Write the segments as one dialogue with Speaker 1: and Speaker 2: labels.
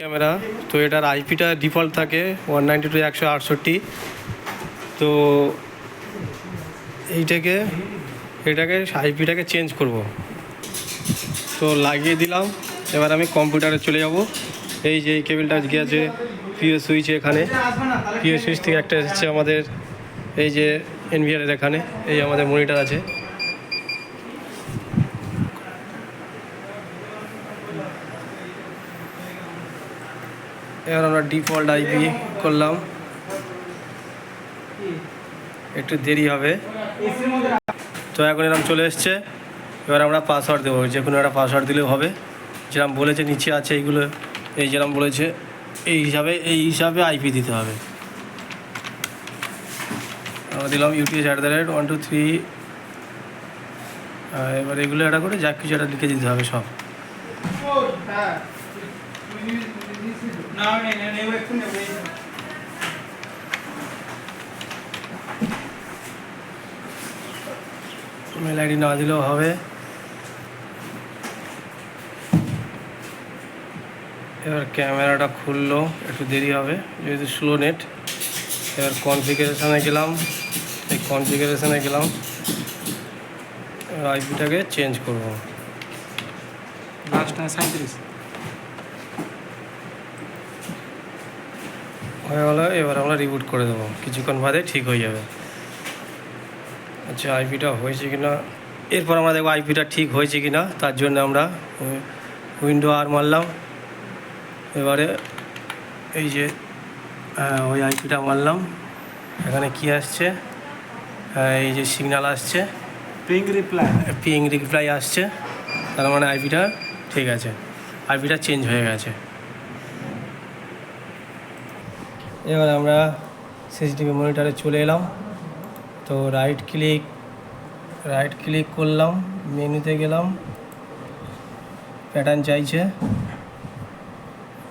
Speaker 1: Camera. তো এটার আইপিটা ডিফল্ট থাকে ওয়ান নাইনটি টু একশো আটষট্টি তো এইটাকে, এটাকে, আইপিটাকে চেঞ্জ করব। তো লাগিয়ে দিলাম। এবার আমি কম্পিউটারে চলে যাব। এই যে এই কেবিলটা গিয়েছে পিও সুইচ এখানে। পিও সুইচ থেকে একটা এসেছে আমাদের, এই যে এনভিআরের এখানে, এই আমাদের মনিটর আছে। এবার আমরা ডিফল্ট আইপি করলাম। একটু দেরি হবে। তো এখন এরকম চলে এসছে। এবার আমরা পাসওয়ার্ড দেবো। যে কোনো একটা পাসওয়ার্ড দিলেও হবে। যেরকম বলেছে, নিচে আছে এইগুলো। এই যেরকম বলেছে, এই হিসাবে এই হিসাবে আইপি দিতে হবে। আমরা দিলাম UTS at the rate one two three এবার এগুলো একটা করে যা কিছু একটা লিখে দিতে হবে সব। আইডি না দিলেও হবে এবার ক্যামেরাটা খুললো একটু দেরি হবে যেহেতু স্লো নেট এবার কনফিগারেশানে গেলাম এই কনফিগারেশানে গেলাম আইপিটাকে চেঞ্জ করব
Speaker 2: লাস্ট সাঁত্রিশ
Speaker 1: হয়ে গেলো এবার আমরা রিবুট করে দেবো। কিছুক্ষণ বাদে ঠিক হয়ে যাবে। আচ্ছা আইপিটা হয়েছে কি না এরপর আমরা দেখব আইপিটা ঠিক হয়েছে কি না তার জন্য আমরা উইন্ডো আর মারলাম। এবারে এই যে হ্যাঁ, ওই আইপিটা মারলাম। এখানে কি আসছে? হ্যাঁ, এই যে সিগন্যাল আসছে।
Speaker 2: পিঙ্ক রিপ্লাই
Speaker 1: পিং রিপ্লাই আসছে। তার মানে আইপিটা ঠিক আছে। আইপিটা চেঞ্জ হয়ে গেছে। এবার আমরা সিসিটিভি মনিটরে চলে এলাম। তো রাইট ক্লিক রাইট ক্লিক করলাম মেনুতে গেলাম। প্যাটার্ন চাইছে।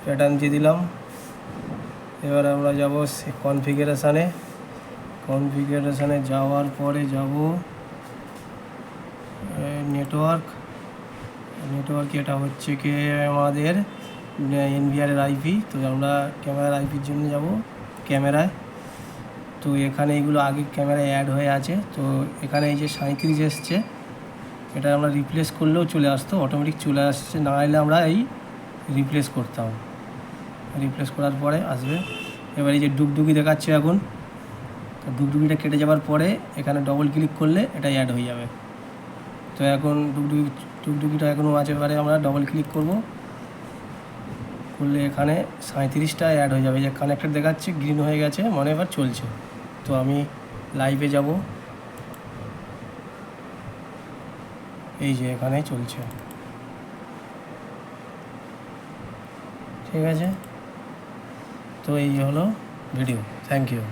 Speaker 1: প্যাটার্ন দিয়ে দিলাম। এবার আমরা যাব কনফিগারেশানে কনফিগারেশানে যাওয়ার পরে যাব নেটওয়ার্ক নেটওয়ার্ক এটা হচ্ছে কি আমাদের এনভিআরের আইপি তো আমরা ক্যামেরার আইপির জন্য যাব, ক্যামেরায়। তো এখানে এগুলো আগে ক্যামেরায় অ্যাড হয়ে আছে, তো এখানে এই যে সাঁত্রিশ এসছে, এটা আমরা রিপ্লেস করলেও চলে আসতো অটোমেটিক চলে আসছে, না এলে আমরা এই রিপ্লেস করতাম। রিপ্লেস করার পরে আসবে। এবার এই যে ডুগডুগি দেখাচ্ছে এখন, তো ডুগডুগিটা কেটে যাওয়ার পরে এখানে ডবল ক্লিক করলে এটা অ্যাড হয়ে যাবে। তো এখন ডুগডুগি, ডুগডুগিটা এখনও আছে, এবারে আমরা ডবল ক্লিক করব। করলে এখানে সাঁত্রিশটা অ্যাড হয়ে যাবে। যে কানেক্টেড দেখাচ্ছে গ্রিন হয়ে গেছে মানে এবার চলছে। তো আমি লাইভে যাব। এই যে এখানে চলছে। ঠিক আছে? তো এই হলো ভিডিও থ্যাংক ইউ